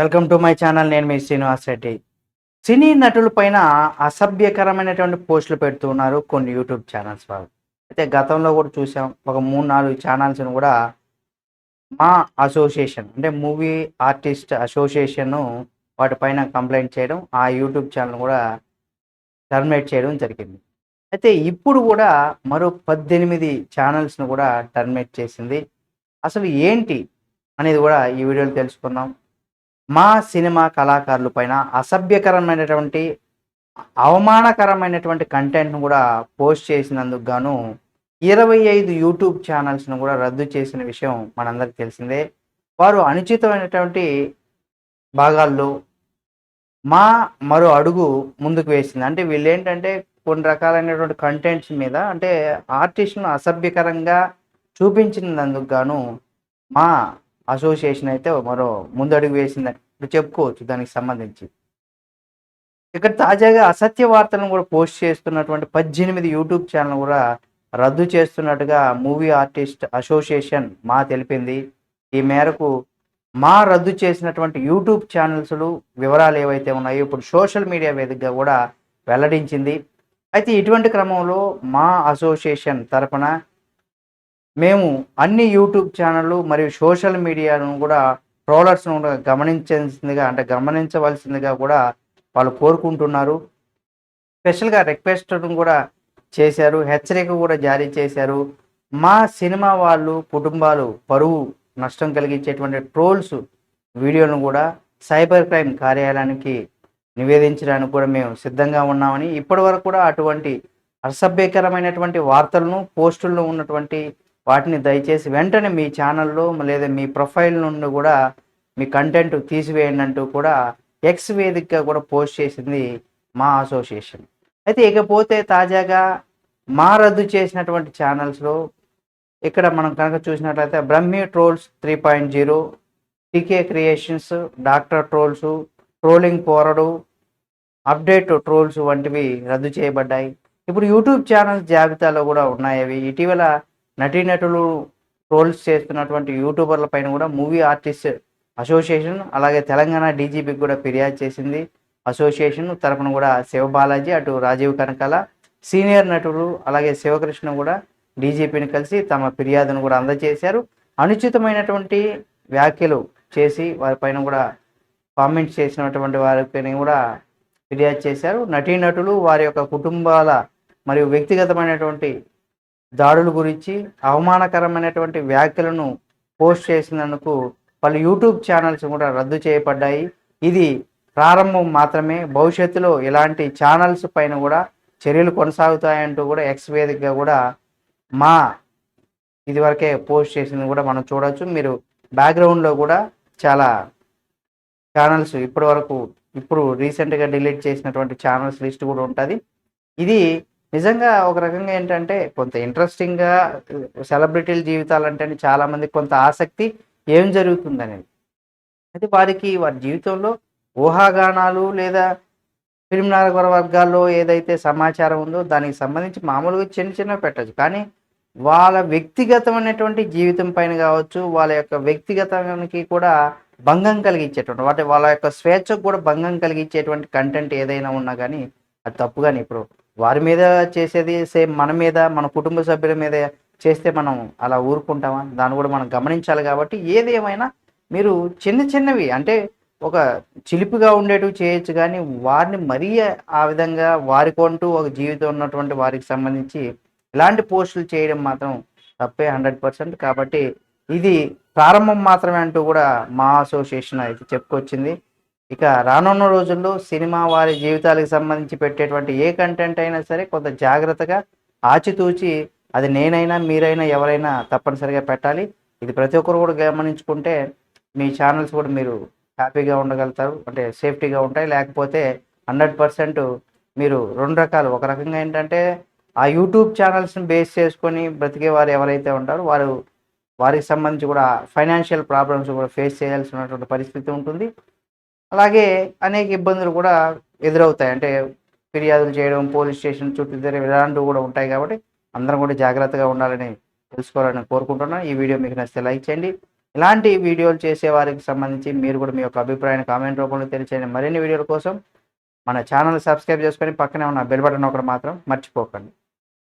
Welcome to my channel నేను మీ శ్రీనివాస్ రెడ్డి. సినీ నటుల పైన అసభ్యకరమైనటువంటి పోస్టులు పెడుతూ ఉన్నారు కొన్ని యూట్యూబ్ ఛానల్స్ వాళ్ళు. అయితే గతంలో కూడా చూసాం ఒక మూడు నాలుగు ఛానల్స్ని కూడా మా అసోసియేషన్ అంటే మూవీ ఆర్టిస్ట్ అసోసియేషన్ వాటిపైన కంప్లైంట్ చేయడం ఆ యూట్యూబ్ ఛానల్ కూడా టర్మినేట్ చేయడం జరిగింది. అయితే ఇప్పుడు కూడా మరో పద్దెనిమిది ఛానల్స్ను కూడా టర్మినేట్ చేసింది. అసలు ఏంటి అనేది కూడా ఈ వీడియోలో తెలుసుకుందాం. మా సినిమా కళాకారుల పైన అసభ్యకరమైనటువంటి అవమానకరమైనటువంటి కంటెంట్ను కూడా పోస్ట్ చేసినందుకు గాను ఇరవై ఐదు యూట్యూబ్ ఛానల్స్ను కూడా రద్దు చేసిన విషయం మనందరికి తెలిసిందే. వారు అనుచితమైనటువంటి భాగాల్లో మా మరో అడుగు ముందుకు వేసింది. అంటే వీళ్ళు ఏంటంటే కొన్ని రకాలైనటువంటి కంటెంట్స్ మీద అంటే ఆర్టిస్ట్ను అసభ్యకరంగా చూపించినందుకు గాను మా అసోసియేషన్ అయితే మరో ముందడుగు వేసిందని ఇప్పుడు చెప్పుకోవచ్చు దానికి సంబంధించి. ఇక్కడ తాజాగా అసత్య వార్తలను కూడా పోస్ట్ చేస్తున్నటువంటి పద్దెనిమిది యూట్యూబ్ ఛానల్ కూడా రద్దు చేస్తున్నట్టుగా మూవీ ఆర్టిస్ట్ అసోసియేషన్ మా తెలిపింది. ఈ మేరకు మా రద్దు చేసినటువంటి యూట్యూబ్ ఛానల్స్లు వివరాలు ఏవైతే ఉన్నాయో ఇప్పుడు సోషల్ మీడియా వేదికగా కూడా వెల్లడించింది. అయితే ఇటువంటి క్రమంలో మా అసోసియేషన్ తరపున మేము అన్ని యూట్యూబ్ ఛానళ్ళు మరియు సోషల్ మీడియాను కూడా ట్రోలర్స్ను కూడా గమనించాల్సిందిగా అంటే గమనించవలసిందిగా కూడా వాళ్ళు కోరుకుంటున్నారు. స్పెషల్గా రిక్వెస్ట్ను కూడా చేశారు హెచ్చరిక కూడా జారీ చేశారు. మా సినిమా వాళ్ళు కుటుంబాలు పరువు నష్టం కలిగించేటువంటి ట్రోల్స్ వీడియోను కూడా సైబర్ క్రైమ్ కార్యాలయానికి నివేదించడానికి కూడా మేము సిద్ధంగా ఉన్నామని ఇప్పటి వరకు కూడా అటువంటి అసభ్యకరమైనటువంటి వార్తలను పోస్టుల్లో ఉన్నటువంటి వాటిని దయచేసి వెంటనే మీ ఛానల్లో లేదా మీ ప్రొఫైల్ నుండి కూడా మీ కంటెంట్ తీసివేయండి అంటూ కూడా ఎక్స్ వేదికగా కూడా పోస్ట్ చేసింది మా అసోసియేషన్ అయితే ఇకపోతే తాజాగా మా రద్దు చేసినటువంటి ఛానల్స్లో ఇక్కడ మనం కనుక చూసినట్లయితే Brahmi trolls three point zero TK creations doctor trolls trolling పోరడు update trolls వంటివి రద్దు చేయబడ్డాయి. ఇప్పుడు యూట్యూబ్ ఛానల్స్ జాబితాలో కూడా ఉన్నాయి అవి. ఇటీవల నటీనటులు ట్రోల్స్ చేస్తున్నటువంటి యూట్యూబర్ల పైన కూడా మూవీ ఆర్టిస్ట్ అసోసియేషన్ అలాగే తెలంగాణ డీజీపీకి కూడా ఫిర్యాదు చేసింది. అసోసియేషన్ తరపున కూడా శివబాలాజీ అటు రాజీవ్ కనకాల సీనియర్ నటులు అలాగే శివకృష్ణ కూడా డీజీపీని కలిసి తమ ఫిర్యాదును కూడా అందజేశారు. అనుచితమైనటువంటి వ్యాఖ్యలు చేసి వారిపైన కూడా కామెంట్ చేసినటువంటి వారిపైన కూడా ఫిర్యాదు చేశారు. నటీనటులు వారి యొక్క కుటుంబాల మరియు వ్యక్తిగతమైనటువంటి దాడుల గురించి అవమానకరమైనటువంటి వ్యాఖ్యలను పోస్ట్ చేసినందుకు పలు యూట్యూబ్ ఛానల్స్ కూడా రద్దు చేయబడ్డాయి. ఇది ప్రారంభం మాత్రమే. భవిష్యత్తులో ఇలాంటి ఛానల్స్ పైన కూడా చర్యలు కొనసాగుతాయంటూ కూడా ఎక్స్ వేదికగా కూడా మా ఇదివరకే పోస్ట్ చేసింది కూడా మనం చూడవచ్చు మీరు బ్యాక్గ్రౌండ్లో కూడా చాలా ఛానల్స్ ఇప్పటి వరకు ఇప్పుడు రీసెంట్గా డిలీట్ చేసినటువంటి ఛానల్స్ లిస్ట్ కూడా ఉంటుంది. ఇది నిజంగా ఒక రకంగా ఏంటంటే కొంత ఇంట్రెస్టింగ్గా సెలబ్రిటీల జీవితాలు అంటే చాలామందికి కొంత ఆసక్తి ఏం జరుగుతుంది అనేది అయితే వారికి వారి జీవితంలో ఊహాగానాలు లేదా ఫిల్మ్ వర్గాల్లో ఏదైతే సమాచారం ఉందో దానికి సంబంధించి మామూలుగా చిన్న చిన్న పెట్టచ్చు. కానీ వాళ్ళ వ్యక్తిగతమైనటువంటి జీవితం పైన కావచ్చు వాళ్ళ యొక్క వ్యక్తిగతానికి కూడా భంగం కలిగించేటువంటి వాటి వాళ్ళ యొక్క స్వేచ్ఛకు కూడా భంగం కలిగించేటువంటి కంటెంట్ ఏదైనా ఉన్నా కానీ అది తప్పు కానీ ఇప్పుడు వారి మీద చేసేది సేమ్ మన మీద మన కుటుంబ సభ్యుల మీద చేస్తే మనం అలా ఊరుకుంటామా? దాన్ని కూడా మనం గమనించాలి కాబట్టి ఏది ఏమైనా మీరు చిన్న చిన్నవి అంటే ఒక చిలిపిగా ఉండేటివి చేయొచ్చు కానీ వారిని మరీ ఆ విధంగా వారికంటూ ఒక జీవితం ఉన్నటువంటి వారికి సంబంధించి ఇలాంటి పోస్టులు చేయడం మాత్రం తప్పే హండ్రెడ్ పర్సెంట్. కాబట్టి ఇది ప్రారంభం మాత్రమే అంటూ కూడా మా అసోసియేషన్ అయితే చెప్పుకొచ్చింది. ఇక రానున్న రోజుల్లో సినిమా వారి జీవితాలకు సంబంధించి పెట్టేటువంటి ఏ కంటెంట్ అయినా సరే కొంత జాగ్రత్తగా ఆచితూచి అది నేనైనా మీరైనా ఎవరైనా తప్పనిసరిగా పెట్టాలి. ఇది ప్రతి ఒక్కరు కూడా గమనించుకుంటే మీ ఛానల్స్ కూడా మీరు హ్యాపీగా ఉండగలుగుతారు. అంటే సేఫ్టీగా ఉంటాయి. లేకపోతే హండ్రెడ్ పర్సెంట్ మీరు రెండు రకాలు. ఒక రకంగా ఏంటంటే ఆ యూట్యూబ్ ఛానల్స్ని బేస్ చేసుకొని బ్రతికే వారు ఎవరైతే ఉంటారో వారు వారికి సంబంధించి కూడా ఫైనాన్షియల్ ప్రాబ్లమ్స్ కూడా ఫేస్ చేయాల్సినటువంటి పరిస్థితి ఉంటుంది. అలాగే అనేక ఇబ్బందులు కూడా ఎదురవుతాయి. అంటే ఫిర్యాదులు చేయడం పోలీస్ స్టేషన్ చుట్టూ తిరిగి ఇలాంటివి కూడా ఉంటాయి కాబట్టి అందరం కూడా జాగ్రత్తగా ఉండాలని తెలుసుకోవాలని కోరుకుంటున్నాను. ఈ వీడియో మీకు నచ్చితే లైక్ చేయండి. ఇలాంటి వీడియోలు చేసే వారికి సంబంధించి మీరు కూడా మీ యొక్క అభిప్రాయాన్ని కామెంట్ రూపంలో తెలియచేయండి. మరిన్ని వీడియోల కోసం మన ఛానల్ సబ్స్క్రైబ్ చేసుకొని పక్కనే ఉన్న బెల్ బటన్ ఒకటి మాత్రం మర్చిపోకండి.